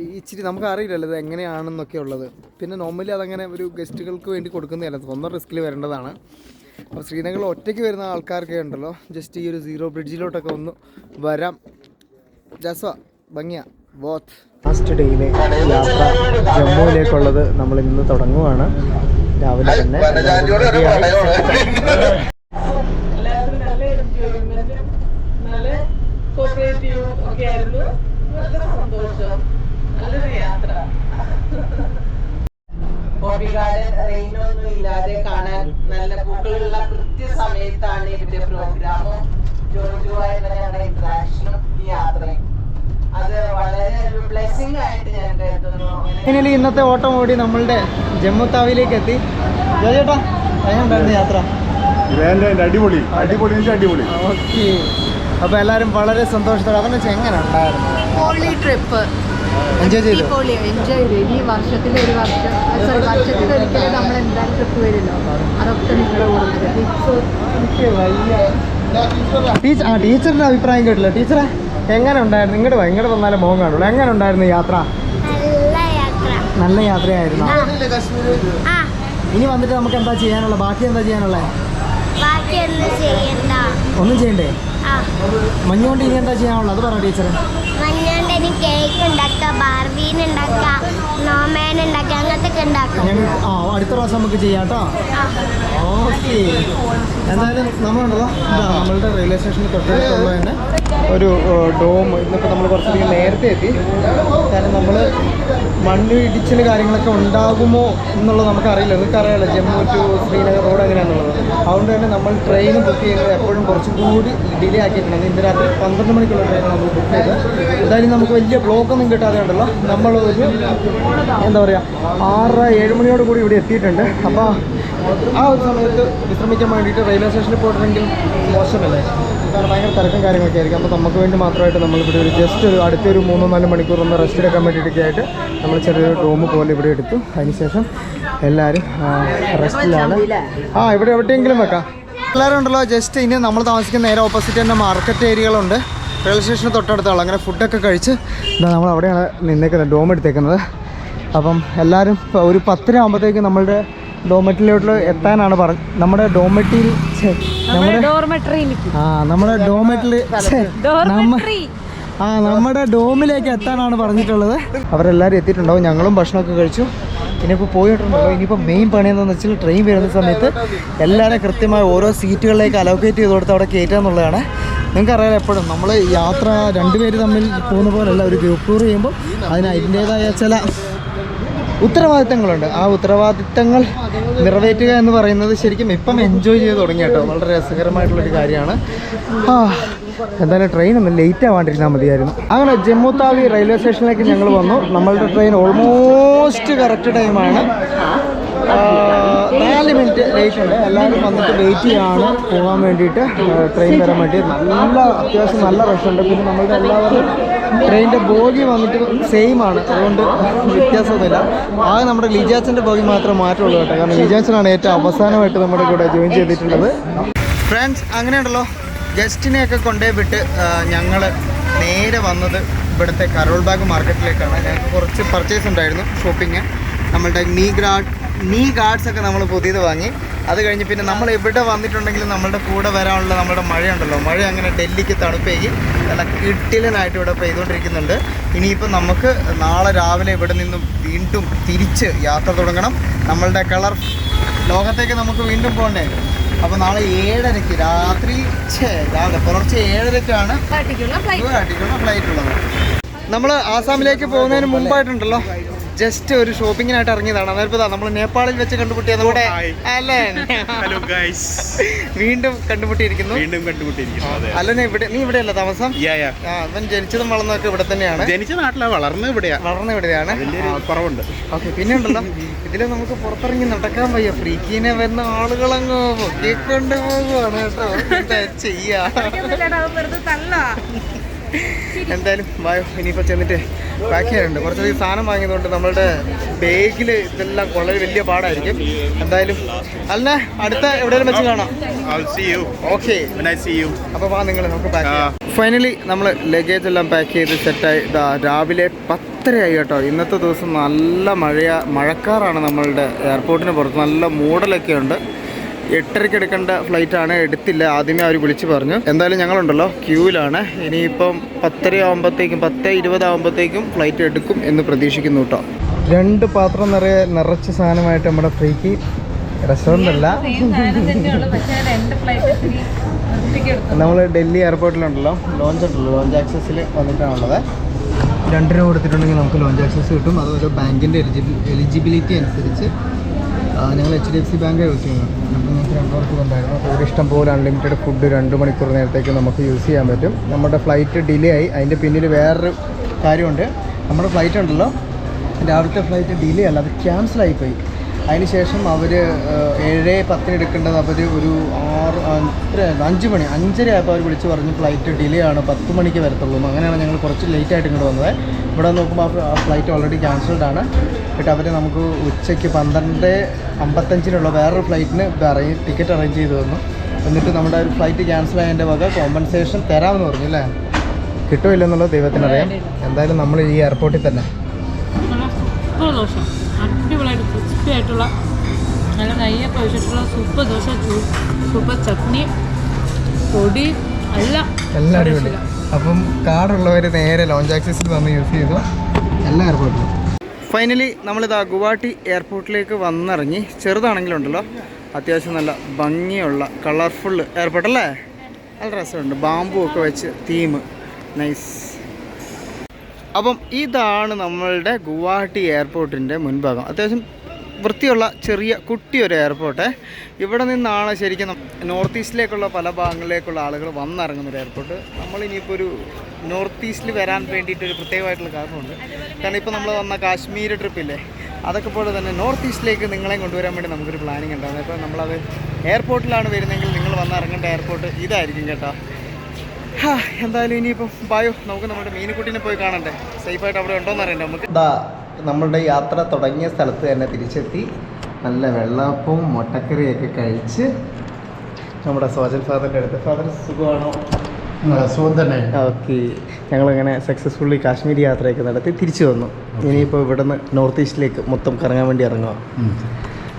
ഈ ഇച്ചിരി നമുക്ക് അറിയില്ലല്ലോ ഇത് എങ്ങനെയാണെന്നൊക്കെ ഉള്ളത് പിന്നെ നോർമലി അതങ്ങനെ ഒരു ഗസ്റ്റുകൾക്ക് വേണ്ടി കൊടുക്കുന്നതല്ല. സ്വന്തം റിസ്കിൽ വരേണ്ടതാണ്. അപ്പോൾ ശ്രീനഗറിൽ ഒറ്റയ്ക്ക് വരുന്ന ആൾക്കാർക്ക് ഉണ്ടല്ലോ. ജസ്റ്റ് ഈ ഒരു സീറോ ബ്രിഡ്ജിലോട്ടൊക്കെ ഒന്ന് വരാം. ജസ്വ ഭംഗിയ. ബോത്ത് ഫസ്റ്റ് ഡേയിലെ യാത്ര ജമ്മുവിലേക്കുള്ളത് നമ്മൾ ഇന്ന് തുടങ്ങുവാണ്. രാവിലെ തന്നെ എല്ലാവർക്കും നല്ല എൻജോയ്മെന്റും നല്ല കോപ്പറേറ്റീവും ഒക്കെ ആയിരുന്നു വളരെ സന്തോഷം നല്ലൊരു യാത്ര ഗാർഡൻ റെയിനൊന്നും ഇല്ലാതെ കാണാൻ നല്ല പൂക്കളുള്ള കൃത്യസമയത്താണ് ഇവരുടെ പ്രോഗ്രാമും. ജോജുവായിട്ടുള്ള ഞങ്ങളുടെ ഇന്ററാക്ഷനും ഈ യാത്രയും. അത് വളരെ ഒരു ബ്ലെസ്സിങ് ആയിട്ട് ഞാൻ കരുതുന്നു. അങ്ങനെ ഫൈനലി ഇന്നത്തെ ഓട്ടം ഓടി നമ്മളുടെ ജമ്മു താവിലേക്ക് എത്തി. ജോ ചേട്ടാ എങ്ങനെയുണ്ടായിരുന്നു യാത്ര? വേണ്ട അടിപൊളി. അടിപൊളി അടിപൊളി. ഓക്കെ. അപ്പോൾ എല്ലാവരും വളരെ സന്തോഷത്തോടെ അതെന്ന് വെച്ചാൽ എങ്ങനെ ഉണ്ടായിരുന്നു? ഹോളി ട്രിപ്പ് എൻജോയ് ചെയ്തു? എൻജോയ് ചെയ്തു. ഇനി വർഷത്തിൽ ഒരു വർഷം സോറി വർഷത്തിൽ ഒരിക്കലും നമ്മൾ എന്തായാലും ട്രിപ്പ് വരുമല്ലോ അതൊക്കെ നിങ്ങളുടെ കൂടെ ടീച്ചർ ആ ടീച്ചറിന്റെ അഭിപ്രായം കേട്ടില്ല. ടീച്ചറെ എങ്ങനെ ഉണ്ടായിരുന്നു? ഇങ്ങോട്ട് ഇങ്ങോട്ട് വന്നാലും മോഹം കാണുള്ളൂ. എങ്ങനെ ഉണ്ടായിരുന്നു യാത്ര? നല്ല യാത്ര. നല്ല യാത്രയായിരുന്നു. ആ. ഇനി വന്നിട്ട് നമുക്ക് എന്താ ചെയ്യാനുള്ള ബാക്കി എന്താ ചെയ്യാനുള്ള? ഒന്നും ചെയ്യണ്ടേ. ആ. മഞ്ഞുകൊണ്ട് ഇനി എന്താ ചെയ്യാനുള്ളത്? അത് പറ കേക്ക് ഉണ്ടാക്കുക ബാർബീൻ ഉണ്ടാക്കുക നോമേൻ ഉണ്ടാക്കുക അങ്ങനത്തെ ഉണ്ടാക്കാം. ആ അടുത്ത പ്രാവശ്യം നമുക്ക് ചെയ്യാം കേട്ടോ. ഓക്കെ. എന്തായാലും നമ്മളുണ്ടല്ലോ. ഇതാ നമ്മളുടെ റെയിൽവേ സ്റ്റേഷനിൽ തൊട്ടടുത്തുള്ള തന്നെ. ഒരു ഡോം ഇന്നിപ്പോൾ നമ്മൾ കുറച്ചധികം നേരത്തെ എത്തി. കാരണം നമ്മൾ മണ്ണ് ഇടിച്ചിൽ കാര്യങ്ങളൊക്കെ ഉണ്ടാകുമോ എന്നുള്ളത് നമുക്കറിയില്ല. നിങ്ങൾക്കറിയാലോ ജമ്മു ടു ശ്രീനഗർ റോഡ് എങ്ങനെയാണെന്നുള്ളത് അതുകൊണ്ട് തന്നെ നമ്മൾ ട്രെയിൻ ബുക്ക് ചെയ്യുന്നത് എപ്പോഴും കുറച്ചും കൂടി ഡിലേ ആക്കിയിട്ടുണ്ട്. ഇന്ന് രാത്രി പന്ത്രണ്ട് മണിക്കുള്ള ട്രെയിൻ നമ്മൾ ബുക്ക് ചെയ്ത് എന്തായാലും നമുക്ക് വലിയ ബ്ലോക്കൊന്നും കിട്ടാതെ ഉണ്ടല്ലോ. നമ്മളൊരു എന്താ പറയുക ആറര ഏഴ് മണിയോട് കൂടി ഇവിടെ എത്തിയിട്ടുണ്ട്. അപ്പോൾ ആ ഒരു സമയത്ത് വിശ്രമിക്കാൻ വേണ്ടിയിട്ട് റെയിൽവേ സ്റ്റേഷനിൽ പോയിട്ടുണ്ടെങ്കിൽ മോശമല്ലേ? കാരണം ഭയങ്കര തിരക്കും കാര്യങ്ങളൊക്കെ ആയിരിക്കും. അപ്പോൾ നമുക്ക് വേണ്ടി മാത്രമായിട്ട് നമ്മളിവിടെ ഒരു ജസ്റ്റ് ഒരു അടുത്തൊരു മൂന്നോ നാല് മണിക്കൂർ ഒന്ന് റെസ്റ്റ് എടുക്കാൻ വേണ്ടിയിട്ടൊക്കെ ആയിട്ട് നമ്മൾ ചെറിയൊരു റൂം പോലെ ഇവിടെ എടുത്തു. അതിനുശേഷം എല്ലാവരും റെസ്റ്റിലാണ് ആ ഇവിടെ എവിടെയെങ്കിലും വെക്കാം. എല്ലാവരും ഉണ്ടല്ലോ ജസ്റ്റ് ഇനി നമ്മൾ താമസിക്കുന്ന നേരെ ഓപ്പോസിറ്റ് തന്നെ മാർക്കറ്റ് ഏരിയകളുണ്ട് റെയിൽവേ സ്റ്റേഷന് തൊട്ടടുത്താണ് അങ്ങനെ ഫുഡൊക്കെ കഴിച്ച് ഇതാ നമ്മൾ അവിടെയാണ് നിന്നേക്കുന്നത് ഡോം എടുത്തേക്കുന്നത്. അപ്പം എല്ലാവരും ഒരു പത്തര ആകുമ്പോഴത്തേക്ക് നമ്മളുടെ ഡോമെറ്റിലോട്ട് എത്താനാണ് പറഞ്ഞത് നമ്മുടെ ഡോർമെട്രി ആ നമ്മുടെ ഡോമെറ്റിൽ ആ നമ്മുടെ ഡോമിലേക്ക് എത്താനാണ് പറഞ്ഞിട്ടുള്ളത്. അവരെല്ലാവരും എത്തിയിട്ടുണ്ടാവും. ഞങ്ങളും ഭക്ഷണമൊക്കെ കഴിച്ചു. ഇനിയിപ്പോൾ പോയിട്ടുണ്ടല്ലോ. ഇനിയിപ്പോൾ മെയിൻ പണി എന്താണെന്ന് വെച്ചാൽ ട്രെയിൻ വരുന്ന സമയത്ത് എല്ലാവരും കൃത്യമായി ഓരോ സീറ്റുകളിലേക്ക് അലോക്കേറ്റ് ചെയ്ത് കൊടുത്ത് അവിടെ കയറ്റുക എന്നുള്ളതാണ്. നിങ്ങൾക്കറിയാലോ എപ്പോഴും നമ്മൾ യാത്ര രണ്ടുപേര് തമ്മിൽ പോകുന്ന പോലെയല്ല. ഒരു ഗ്രൂപ്പ് ടൂർ ചെയ്യുമ്പോൾ അതിന് അതിന്റേതായ ചില ഉത്തരവാദിത്തങ്ങളുണ്ട്. ആ ഉത്തരവാദിത്തങ്ങൾ നിറവേറ്റുക എന്ന് പറയുന്നത് ശരിക്കും ഇപ്പം എൻജോയ് ചെയ്ത് തുടങ്ങി കേട്ടോ. വളരെ രസകരമായിട്ടുള്ളൊരു കാര്യമാണ്. ആ എന്തായാലും ട്രെയിൻ ഒന്ന് ലേറ്റ് ആവാണ്ടിരുന്നാൽ മതിയായിരുന്നു. അങ്ങനെ ജമ്മു താവി റെയിൽവേ സ്റ്റേഷനിലേക്ക് ഞങ്ങൾ വന്നു. നമ്മളുടെ ട്രെയിൻ ഓൾമോസ്റ്റ് കറക്റ്റ് ടൈമാണ് നാല് മിനിറ്റ് ലേറ്റ് ഉണ്ട് എല്ലാവരും വന്നിട്ട് വെയിറ്റ് ചെയ്യാണ്. പോകാൻ വേണ്ടിയിട്ട് ട്രെയിൻ വരാൻ വേണ്ടി നല്ല അത്യാവശ്യം നല്ല റഷ് ഉണ്ട്. പിന്നെ നമ്മളുടെ എല്ലാവരും ട്രെയിനിന്റെ ബോഗി വന്നിട്ട് സെയിം ആണ്. അതുകൊണ്ട് വ്യത്യാസമൊന്നുമില്ല. ആകെ നമ്മുടെ ലിജാച്ചന്റെ ബോഗി മാത്രം മാറ്റമുള്ളൂ കേട്ടോ. കാരണം ലിജാച്ചനാണ് ഏറ്റവും അവസാനമായിട്ട് നമ്മുടെ കൂടെ ജോയിൻ ചെയ്തിട്ടുള്ളത്. ഫ്രണ്ട്സ് അങ്ങനെയുണ്ടല്ലോ ഗസ്റ്റിനെയൊക്കെ കൊണ്ടേ വിട്ട് ഞങ്ങൾ നേരെ വന്നത് ഇവിടുത്തെ കരോൾ ബാഗ് മാർക്കറ്റിലേക്കാണ് ഞങ്ങൾക്ക് കുറച്ച് പർച്ചേസ് ഉണ്ടായിരുന്നു ഷോപ്പിങ് നമ്മളുടെ നീ ഗ്രാഡ് നീ ഗാർഡ്സ് ഒക്കെ നമ്മൾ പുതിയത് വാങ്ങി. അത് കഴിഞ്ഞ് പിന്നെ നമ്മൾ എവിടെ വന്നിട്ടുണ്ടെങ്കിലും നമ്മളുടെ കൂടെ വരാനുള്ള നമ്മുടെ മഴയുണ്ടല്ലോ. മഴ അങ്ങനെ ഡൽഹിക്ക് തണുപ്പേക്ക് നല്ല കിട്ടിലനായിട്ട് ഇവിടെ പെയ്തുകൊണ്ടിരിക്കുന്നുണ്ട്. ഇനിയിപ്പോൾ നമുക്ക് നാളെ രാവിലെ ഇവിടെ നിന്നും വീണ്ടും തിരിച്ച് യാത്ര തുടങ്ങണം. നമ്മളുടെ കളർ ലോകത്തേക്ക് നമുക്ക് വീണ്ടും പോകണ്ടേ അപ്പോൾ നാളെ ഏഴരയ്ക്ക് രാത്രി രാവിലെ പുലർച്ചെ ഏഴരയ്ക്കാണ് ഗുവാഹട്ടിക്കുള്ള ഫ്ലൈറ്റ് ഉള്ളത്. നമ്മൾ ആസാമിലേക്ക് പോകുന്നതിന് മുമ്പായിട്ടുണ്ടല്ലോ. ജസ്റ്റ് ഒരു ഷോപ്പിങ്ങിനായിട്ട് ഇറങ്ങിയതാണ്. അതായത് നമ്മൾ നേപ്പാളിൽ വെച്ച് കണ്ടുമുട്ടിയ നമ്മുടെ അല്ലേ? ഹലോ ഗൈസ് വീണ്ടും കണ്ടുമുട്ടിയിരിക്കുന്നു. വീണ്ടും കണ്ടുമുട്ടിയിരിക്കുന്നു. അതെ. അല്ലനെ ഇവിടെ നീ ഇവിടെയല്ല താമസം? യാ യാ അവൻ ജനിച്ചതും വളർന്നതൊക്കെ ഇവിടെ തന്നെയാണ്. ജനിച്ച നാട്ടിലാണ് വളർന്ന് ഇവിടെയാ. വളർന്ന ഇവിടെയാണ്. കുറവുണ്ട്. ഓക്കെ പിന്നെ ഉണ്ടല്ലോ. ഇതിൽ നമുക്ക് പുറത്തിറങ്ങി നടക്കാൻ വയ്യ. ഫ്രീക്കിനെ വരുന്ന ആളുകളങ്ങ് പൊക്കിക്കൊണ്ട് പോകുവാണ് കേട്ടോ. എന്താ ചെയ്യാ? എന്തായാലും വായോ ഇനിയിപ്പോൾ ചെന്നിട്ട് പാക്ക് ചെയ്യാനുണ്ട്. കുറച്ചധികം സാധനം വാങ്ങിയതുകൊണ്ട് നമ്മളുടെ ബേഗിൽ ഇതെല്ലാം വളരെ വലിയ പാടായിരിക്കും. എന്തായാലും അല്ല അടുത്ത എവിടെയെങ്കിലും വെച്ച് കാണാം. ഓക്കെ അപ്പോൾ വാ നിങ്ങൾ നമുക്ക് പാക്ക് ചെയ്യാം. ഫൈനലി നമ്മൾ ലഗേജ് എല്ലാം പാക്ക് ചെയ്ത് സെറ്റായി രാവിലെ പത്തരയായി കേട്ടോ. ഇന്നത്തെ ദിവസം നല്ല മഴയ മഴക്കാറാണ് നമ്മളുടെ എയർപോർട്ടിന് പുറത്ത്. നല്ല മൂടലൊക്കെ ഉണ്ട് എട്ടരയ്ക്ക് എടുക്കേണ്ട ഫ്ലൈറ്റ് ആണ്. എടുത്തില്ല. ആദ്യമേ അവർ വിളിച്ച് പറഞ്ഞു. എന്തായാലും ഞങ്ങളുണ്ടല്ലോ. ക്യൂവിലാണ്. ഇനിയിപ്പം പത്തര ആകുമ്പോഴത്തേക്കും പത്ത് ഇരുപതാകുമ്പോഴത്തേക്കും ഫ്ലൈറ്റ് എടുക്കും എന്ന് പ്രതീക്ഷിക്കുന്നു കേട്ടോ രണ്ട് പാത്രം നിറയെ നിറച്ച സാധനമായിട്ട് നമ്മുടെ ഫ്രീക്ക് റെസ്റ്റോറന്റ് അല്ല. നമ്മൾ ഡൽഹി എയർപോർട്ടിലുണ്ടല്ലോ ലോഞ്ച് ഉണ്ടല്ലോ. ലോഞ്ച് ആക്സസിൽ വന്നിട്ടാണുള്ളത് രണ്ടിനും കൊടുത്തിട്ടുണ്ടെങ്കിൽ നമുക്ക് ലോഞ്ച് ആക്സസ് കിട്ടും. അതുപോലെ ബാങ്കിന്റെ എലിജിബിലിറ്റി അനുസരിച്ച് ഞങ്ങൾ H D F C bank use ചെയ്യുന്നത്. അപ്പോൾ നമുക്ക് രണ്ടു ഉണ്ടായിരുന്നു അപ്പോൾ ഇഷ്ടം പോലെ അൺലിമിറ്റഡ് ഫുഡ് രണ്ട് മണിക്കൂർ നേരത്തേക്ക് നമുക്ക് യൂസ് ചെയ്യാൻ പറ്റും. നമ്മുടെ ഫ്ലൈറ്റ് ഡിലേ ആയി. അതിന്റെ പിന്നിൽ വേറൊരു കാര്യമുണ്ട്. നമ്മുടെ ഫ്ലൈറ്റ് ഉണ്ടല്ലോ. രാവിലത്തെ ഫ്ലൈറ്റ് ഡിലേ അല്ല അത് ക്യാൻസൽ ആയിപ്പോയി അതിനുശേഷം അവർ ഏഴ് പത്തിന് എടുക്കേണ്ടത് അവർ ഒരു ആറ് എത്ര അഞ്ച് മണി അഞ്ചര ആയപ്പോൾ അവർ വിളിച്ച് പറഞ്ഞു ഫ്ലൈറ്റ് ഡിലേ ആണ് പത്ത് മണിക്ക് വരത്തുള്ളൂ. അങ്ങനെയാണ് ഞങ്ങൾ കുറച്ച് ലേറ്റ് ആയിട്ട് ഇങ്ങോട്ട് വന്നത്. ഇവിടെ നോക്കുമ്പോൾ ആ ഫ്ലൈറ്റ് ഓൾറെഡി ക്യാൻസൽഡ് ആണ്. എന്നിട്ട് അവർ നമുക്ക് ഉച്ചയ്ക്ക് പന്ത്രണ്ട് അമ്പത്തഞ്ചിനുള്ള വേറൊരു ഫ്ലൈറ്റിന് അറേഞ്ച് ടിക്കറ്റ് അറേഞ്ച് ചെയ്തു തന്നു. എന്നിട്ട് നമ്മുടെ ഒരു ഫ്ലൈറ്റ് ക്യാൻസൽ ആയതിന്റെ വക കോമ്പൻസേഷൻ തരാമെന്ന് പറഞ്ഞു അല്ലേ? കിട്ടുമില്ലെന്നുള്ളത് ദൈവത്തിനറിയാം. എന്തായാലും നമ്മൾ ഈ എയർപോർട്ടിൽ തന്നെ. സൂപ്പർ ക്രിസ്പി ആയിട്ടുള്ള നല്ല നെയ്യൊക്കെ ഒഴിച്ചിട്ടുള്ള സൂപ്പർ ദോശ സൂപ്പർ ചട്നി പൊടി എല്ലാം എല്ലാം അടിപൊളി. അപ്പം കാർഡുള്ളവർ നേരെ ലോഞ്ച് ആക്സസിൽ വന്ന് യൂസ് ചെയ്തു. എല്ലാ എയർപോർട്ടിലും ഫൈനലി നമ്മളിതാ ഗുവാഹട്ടി എയർപോർട്ടിലേക്ക് വന്നിറങ്ങി. ചെറുതാണെങ്കിലുണ്ടല്ലോ. അത്യാവശ്യം നല്ല ഭംഗിയുള്ള കളർഫുൾ എയർപോർട്ട് അല്ലേ? നല്ല രസമുണ്ട്. ബാമ്പു ഒക്കെ വെച്ച് തീം നൈസ് അപ്പം ഇതാണ് നമ്മളുടെ ഗുവാഹട്ടി എയർപോർട്ടിന്റെ മുൻഭാഗം. അത്യാവശ്യം വൃത്തിയുള്ള ചെറിയ കുട്ടിയൊരു എയർപോർട്ട് ഇവിടെ നിന്നാണ് ശരിക്കും നോർത്ത് ഈസ്റ്റിലേക്കുള്ള പല ഭാഗങ്ങളിലേക്കുള്ള ആളുകൾ വന്നിറങ്ങുന്ന ഒരു എയർപോർട്ട് നമ്മൾ ഇനിയിപ്പോൾ ഒരു നോർത്ത് ഈസ്റ്റിൽ വരാൻ വേണ്ടിയിട്ട് ഒരു പ്രത്യേകമായിട്ടുള്ള കാരണമുണ്ട്. കാരണം ഇപ്പോൾ നമ്മൾ വന്ന കാശ്മീർ ട്രിപ്പില്ലേ അതൊക്കെ പോലെ തന്നെ നോർത്ത് ഈസ്റ്റിലേക്ക് നിങ്ങളെ കൊണ്ടുവരാൻ വേണ്ടി നമുക്കൊരു പ്ലാനിങ് ഉണ്ടായിരുന്നു. ഇപ്പോൾ നമ്മളത് എയർപോർട്ടിലാണ് വരുന്നതെങ്കിൽ നിങ്ങൾ വന്നിറങ്ങേണ്ട എയർപോർട്ട് ഇതായിരിക്കും കേട്ടോ. എന്തായാലും ഇനിയിപ്പം പായോ നമുക്ക് നമ്മുടെ മീനുകുട്ടീനെ പോയി കാണണ്ടേ? സേഫായിട്ട് അവിടെ ഉണ്ടോന്ന് അറിയണ്ടേ നമുക്ക്? നമ്മളുടെ യാത്ര തുടങ്ങിയ സ്ഥലത്ത് തന്നെ തിരിച്ചെത്തി. നല്ല വെള്ളപ്പവും മുട്ടക്കറിയൊക്കെ കഴിച്ച് നമ്മുടെ സോജൻ ഫാദറിന്റെ അടുത്ത്. ഫാദർ സുഖമാണോ? അസുഖം തന്നെ. ഓക്കെ. ഞങ്ങളിങ്ങനെ സക്സസ്ഫുള്ളി കാശ്മീർ യാത്രയൊക്കെ നടത്തി തിരിച്ചു വന്നു. ഇനിയിപ്പോൾ ഇവിടുന്ന് നോർത്ത് ഈസ്റ്റിലേക്ക് മൊത്തം കറങ്ങാൻ വേണ്ടി ഇറങ്ങുക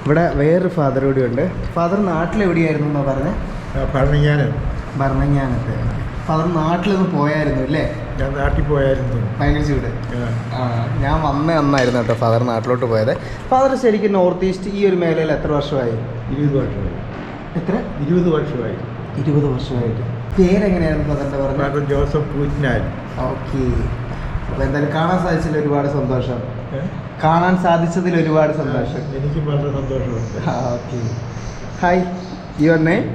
ഇവിടെ വേറൊരു ഫാദർ കൂടി ഉണ്ട്. ഫാദർ നാട്ടിലെവിടെയായിരുന്നു എന്നാ പറഞ്ഞത് ഭരണങ്ങാനം ഭരണങ്ങാനത്ത് ഫാദർ നാട്ടിലൊന്ന് പോയായിരുന്നു അല്ലേ? ഞാൻ നാട്ടിൽ പോയായിരുന്നു. ഭയങ്കര ചൂട്. ഞാൻ വന്ന അന്നായിരുന്നു കേട്ടോ ഫാദർ നാട്ടിലോട്ട് പോയത്. ഫാദർ ശരിക്കും നോർത്ത് ഈസ്റ്റ് ഈ ഒരു മേഖലയിൽ എത്ര വർഷമായി? ഇരുപത് വർഷമായി. എത്ര? ഇരുപത് വർഷമായി. ഇരുപത് വർഷമായിട്ട്. പേരെങ്ങനെയായിരുന്നു ഫാദറിന്റെ പറഞ്ഞത്? ജോസഫ് പൂറ്റിനാൽ ഓക്കെ അപ്പോൾ എന്തായാലും കാണാൻ സാധിച്ചതിൽ ഒരുപാട് സന്തോഷം. കാണാൻ സാധിച്ചതിൽ ഒരുപാട് സന്തോഷം. എനിക്ക് വളരെ സന്തോഷമുണ്ട്. Okay hi your name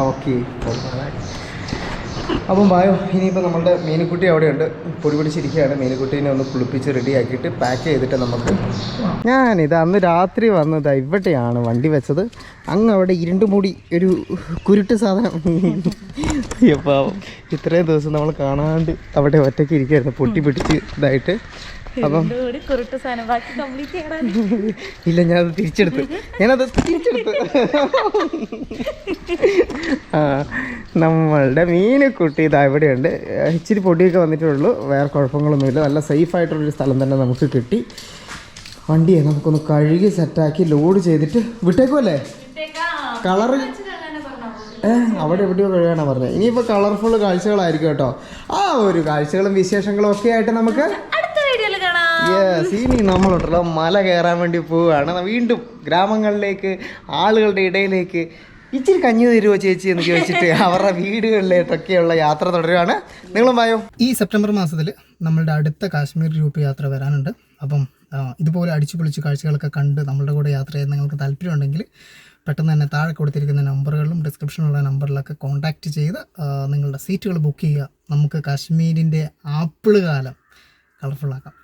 okay. അപ്പം വായോ ഇനിയിപ്പോൾ നമ്മളുടെ മീനുക്കുട്ടി അവിടെയുണ്ട്. പൊടി പിടിച്ചിരിക്കുകയാണ്. മീനുക്കുട്ടീനെ ഒന്ന് കുളിപ്പിച്ച് റെഡിയാക്കിയിട്ട് പാക്ക് ചെയ്തിട്ട് നമുക്ക് ഞാനിത് അന്ന് രാത്രി വന്നത് ഇവിടെയാണ് വണ്ടി വെച്ചത്. അങ്ങ് അവിടെ ഇരുണ്ട് മൂടി ഒരു കുരുട്ട് സാധനം. അപ്പോൾ ഇത്രയും ദിവസം നമ്മൾ കാണാണ്ട് അവിടെ ഒറ്റയ്ക്ക് ഇരിക്കുകയായിരുന്നു പൊട്ടി പിടിച്ച് ഇതായിട്ട്. അപ്പം ഇല്ല ഞാനത് തിരിച്ചെടുത്ത്. ഞാനത് തിരിച്ചെടുത്ത്. ആ നമ്മളുടെ മീനക്കുട്ടി ഇതാ ഇവിടെയുണ്ട്. ഇച്ചിരി പൊടിയൊക്കെ വന്നിട്ടുള്ളൂ. വേറെ കുഴപ്പങ്ങളൊന്നുമില്ല. നല്ല സേഫ് ആയിട്ടുള്ളൊരു സ്ഥലം തന്നെ നമുക്ക് കിട്ടി. വണ്ടിയെ നമുക്കൊന്ന് കഴുകി സെറ്റാക്കി ലോഡ് ചെയ്തിട്ട് വിട്ടേക്കുമല്ലേ കളറ് അവിടെ എവിടെയോ കഴുകാനാണ് പറഞ്ഞത്. ഇനിയിപ്പോൾ കളർഫുൾ കാഴ്ചകളായിരിക്കും കേട്ടോ. ആ ഒരു കാഴ്ചകളും വിശേഷങ്ങളും ഒക്കെ ആയിട്ട് നമുക്ക് അടുത്ത വീഡിയോയിൽ കാണാം യെസ് ഇനി നമ്മളുണ്ടല്ലോ മല കയറാൻ വേണ്ടി പോവുകയാണ്. വീണ്ടും ഗ്രാമങ്ങളിലേക്ക് ആളുകളുടെ ഇടയിലേക്ക് ഇച്ചിരി കഞ്ഞി തരുമോ ചേച്ചി എന്ന് ചോദിച്ചിട്ട് അവരുടെ വീടുകളിലേക്കൊക്കെയുള്ള യാത്ര തുടരുകയാണ് നിങ്ങളും പായോ ഈ സെപ്റ്റംബർ മാസത്തിൽ നമ്മളുടെ അടുത്ത കാശ്മീർ ഗ്രൂപ്പ് യാത്ര വരാനുണ്ട്. അപ്പം ഇതുപോലെ അടിച്ചു പൊളിച്ച് കാഴ്ചകളൊക്കെ കണ്ട് നമ്മളുടെ കൂടെ യാത്ര ചെയ്യാൻ നിങ്ങൾക്ക് താല്പര്യമുണ്ടെങ്കിൽ പെട്ടെന്ന് തന്നെ താഴെ കൊടുത്തിരിക്കുന്ന നമ്പറുകളിലും ഡിസ്ക്രിപ്ഷനിലുള്ള നമ്പറിലൊക്കെ കോൺടാക്റ്റ് ചെയ്ത് നിങ്ങളുടെ സീറ്റുകൾ ബുക്ക് ചെയ്യുക. നമുക്ക് കാശ്മീരിന്റെ ആപ്പിൾ കാലം കളർഫുള്ളാക്കാം.